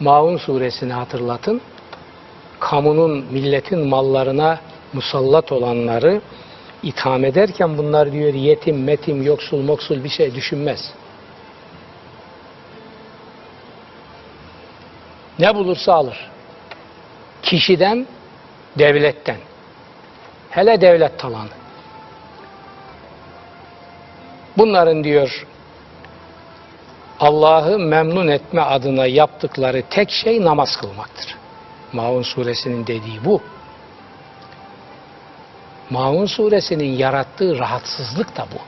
Maun suresini hatırlatın. Kamunun, milletin mallarına musallat olanları itham ederken bunlar diyor yetim, metim, yoksul, moksul bir şey düşünmez. Ne bulursa alır. Kişiden, devletten. Hele devlet talanı. Bunların diyor Allah'ı memnun etme adına yaptıkları tek şey namaz kılmaktır. Maun suresinin dediği bu. Maun suresinin yarattığı rahatsızlık da bu.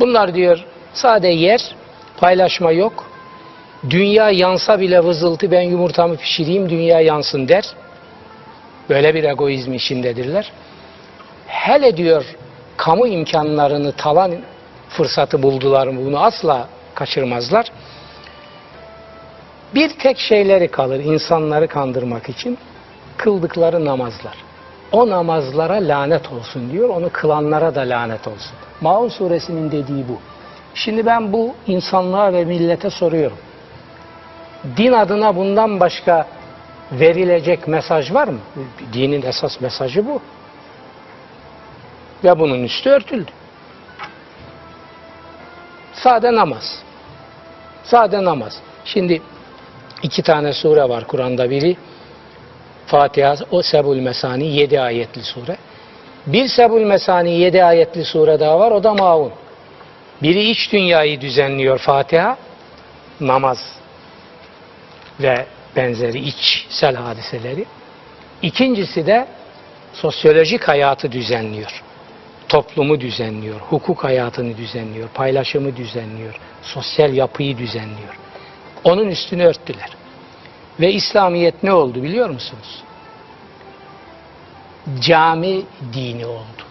Bunlar diyor sade yer, paylaşma yok. Dünya yansa bile vızıltı ben yumurtamı pişireyim dünya yansın der. Böyle bir egoizm içindedirler. Hele diyor kamu imkanlarını talan fırsatı buldular mı bunu asla kaçırmazlar. Bir tek şeyleri kalır insanları kandırmak için kıldıkları namazlar. O namazlara lanet olsun diyor, onu kılanlara da lanet olsun. Maun suresinin dediği bu. Şimdi ben bu insanlığa ve millete soruyorum. Din adına bundan başka verilecek mesaj var mı? Dinin esas mesajı bu. Ve bunun üstü örtüldü. Sade namaz. Sade namaz. Şimdi iki tane sure var Kur'an'da biri Fatiha, o Sebul Mesani 7 ayetli sure. Bir Sebul Mesani 7 ayetli sure daha var, o da Maun. Biri iç dünyayı düzenliyor Fatiha, namaz ve benzeri içsel hadiseleri. İkincisi de sosyolojik hayatı düzenliyor. Toplumu düzenliyor, hukuk hayatını düzenliyor, paylaşımı düzenliyor, sosyal yapıyı düzenliyor. Onun üstünü örttüler. Ve İslamiyet ne oldu biliyor musunuz? Cami dini oldu.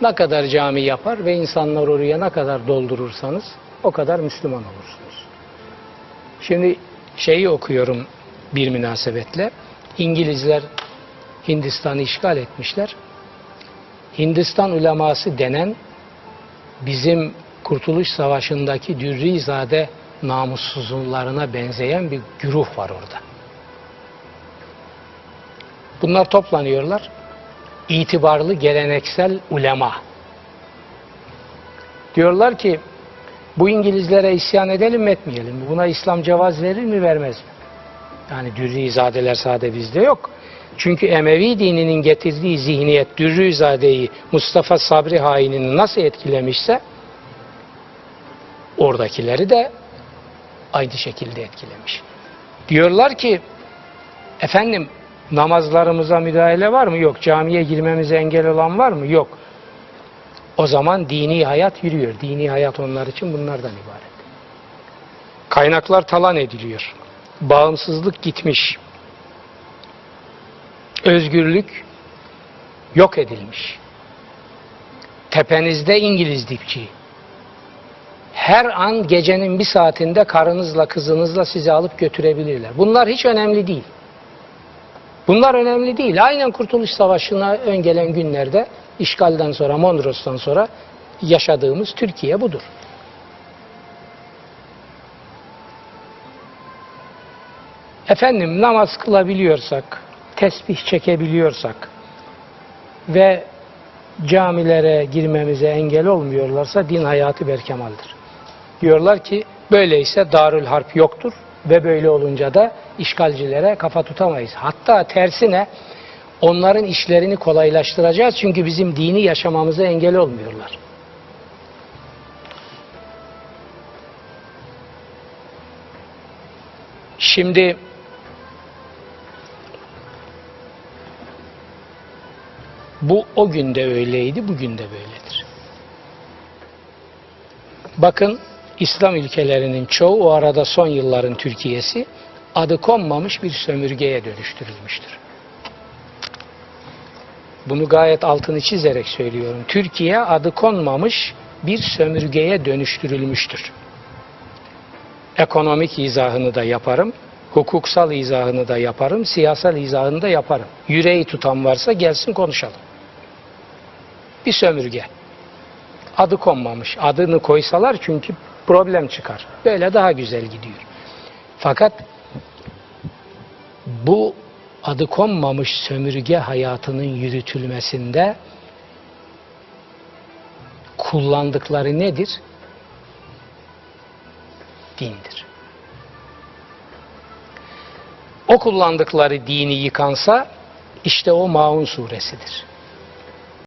Ne kadar cami yapar ve insanlar oraya ne kadar doldurursanız o kadar Müslüman olursunuz. Şimdi şeyi okuyorum bir münasebetle. İngilizler Hindistan'ı işgal etmişler. Hindistan uleması denen bizim Kurtuluş Savaşı'ndaki Dürrizade namussuzlarına benzeyen bir güruh var orada. Bunlar toplanıyorlar. İtibarlı geleneksel ulema. Diyorlar ki bu İngilizlere isyan edelim mi etmeyelim mi? Buna İslam cevaz verir mi vermez mi? Yani Dürrizadeler sade bizde yok. Çünkü Emevi dininin getirdiği zihniyet Dürrizade'yi Mustafa Sabri hainini nasıl etkilemişse oradakileri de aynı şekilde etkilemiş. Diyorlar ki efendim namazlarımıza müdahale var mı? Yok. Camiye girmemize engel olan var mı? Yok. O zaman dini hayat yürüyor. Dini hayat onlar için bunlardan ibaret. Kaynaklar talan ediliyor. Bağımsızlık gitmiş. Özgürlük yok edilmiş. Tepenizde İngiliz dipçiği her an gecenin bir saatinde karınızla kızınızla sizi alıp götürebilirler. Bunlar hiç önemli değil. Bunlar önemli değil. Aynen Kurtuluş Savaşı'na ön günlerde işgalden sonra, Mondros'tan sonra yaşadığımız Türkiye budur. Efendim namaz kılabiliyorsak, tesbih çekebiliyorsak ve camilere girmemize engel olmuyorlarsa din hayatı berkemaldir. Diyorlar ki böyleyse Darül Harp yoktur ve böyle olunca da işgalcilere kafa tutamayız. Hatta tersine onların işlerini kolaylaştıracağız çünkü bizim dini yaşamamıza engel olmuyorlar. Şimdi bu o günde öyleydi, bugün de böyledir. Bakın İslam ülkelerinin çoğu o arada son yılların Türkiye'si adı konmamış bir sömürgeye dönüştürülmüştür. Bunu gayet altını çizerek söylüyorum. Türkiye adı konmamış bir sömürgeye dönüştürülmüştür. Ekonomik izahını da yaparım, hukuksal izahını da yaparım, siyasal izahını da yaparım. Yüreği tutan varsa gelsin konuşalım. Bir sömürge. Adı konmamış. Adını koysalar çünkü problem çıkar. Böyle daha güzel gidiyor. Fakat bu adı konmamış sömürge hayatının yürütülmesinde kullandıkları nedir? Dindir. O kullandıkları dini yıkansa işte o Maun suresidir.